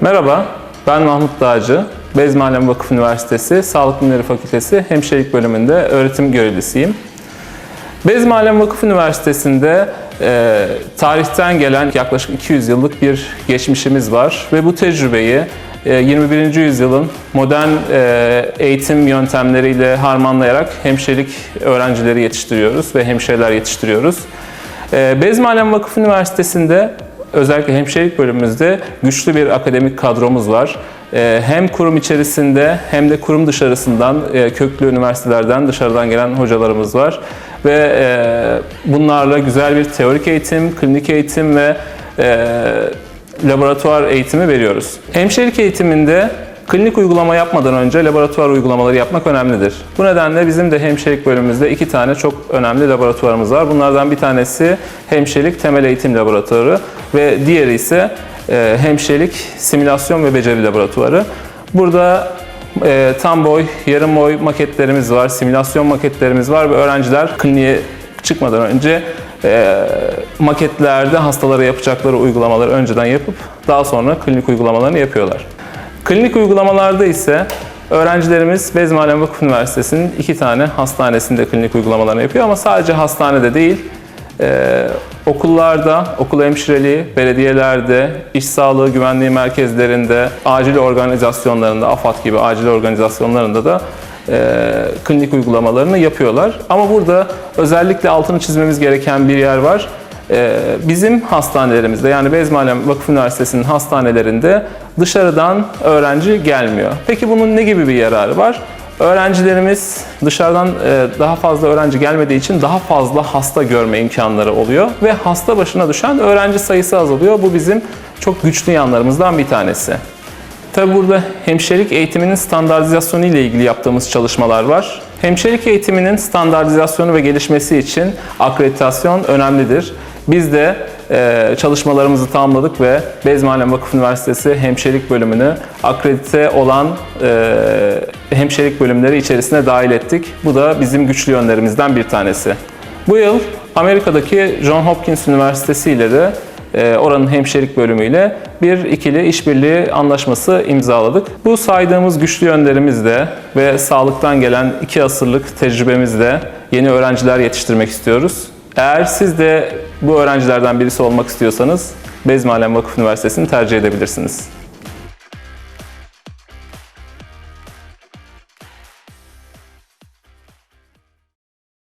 Merhaba, ben Mahmut Dağcı. Bezmalem Vakıf Üniversitesi Sağlık Bilimleri Fakültesi Hemşirelik Bölümünde öğretim görevlisiyim. Bezmalem Vakıf Üniversitesi'nde e, tarihten gelen yaklaşık 200 yıllık bir geçmişimiz var ve bu tecrübeyi e, 21. yüzyılın modern e, eğitim yöntemleriyle harmanlayarak hemşirelik öğrencileri yetiştiriyoruz ve hemşireler yetiştiriyoruz. E, Bezmalem Vakıf Üniversitesi'nde özellikle hemşirelik bölümümüzde güçlü bir akademik kadromuz var. Ee, Hem kurum içerisinde hem de kurum dışarısından e, köklü üniversitelerden dışarıdan gelen hocalarımız var. Ve e, bunlarla güzel bir teorik eğitim, klinik eğitim ve e, laboratuvar eğitimi veriyoruz. Hemşirelik eğitiminde klinik uygulama yapmadan önce laboratuvar uygulamaları yapmak önemlidir. Bu nedenle bizim de hemşirelik bölümümüzde iki tane çok önemli laboratuvarımız var. Bunlardan bir tanesi hemşirelik temel eğitim laboratuvarı ve diğeri ise e, hemşirelik simülasyon ve beceri laboratuvarı. Burada e, tam boy, yarım boy maketlerimiz var, simülasyon maketlerimiz var ve öğrenciler kliniğe çıkmadan önce e, maketlerde hastalara yapacakları uygulamaları önceden yapıp daha sonra klinik uygulamalarını yapıyorlar. Klinik uygulamalarda ise öğrencilerimiz Bezmalem Vakıf Üniversitesi'nin iki tane hastanesinde klinik uygulamalarını yapıyor ama sadece hastanede değil, ee, okullarda, okul hemşireliği, belediyelerde, iş sağlığı güvenliği merkezlerinde, acil organizasyonlarında, AFAD gibi acil organizasyonlarında da e, klinik uygulamalarını yapıyorlar. Ama burada özellikle altını çizmemiz gereken bir yer var. Ee, Bizim hastanelerimizde yani Bezmalem Vakıf Üniversitesi'nin hastanelerinde dışarıdan öğrenci gelmiyor. Peki bunun ne gibi bir yararı var? Öğrencilerimiz dışarıdan e, daha fazla öğrenci gelmediği için daha fazla hasta görme imkanları oluyor ve hasta başına düşen öğrenci sayısı azalıyor. Bu bizim çok güçlü yanlarımızdan bir tanesi. Tabi burada hemşirelik eğitiminin standartizasyonu ile ilgili yaptığımız çalışmalar var. Hemşirelik eğitiminin standartizasyonu ve gelişmesi için akreditasyon önemlidir. Biz de e, çalışmalarımızı tamamladık ve Bezmalem Vakıf Üniversitesi Hemşirelik Bölümünü akredite olan e, hemşirelik bölümleri içerisine dahil ettik. Bu da bizim güçlü yönlerimizden bir tanesi. Bu yıl Amerika'daki John Hopkins Üniversitesi ile de e, oranın hemşirelik bölümüyle bir ikili işbirliği anlaşması imzaladık. Bu saydığımız güçlü yönlerimizle ve sağlıktan gelen iki asırlık tecrübemizle yeni öğrenciler yetiştirmek istiyoruz. Eğer siz de bu öğrencilerden birisi olmak istiyorsanız Bezmalem Vakıf Üniversitesi'ni tercih edebilirsiniz.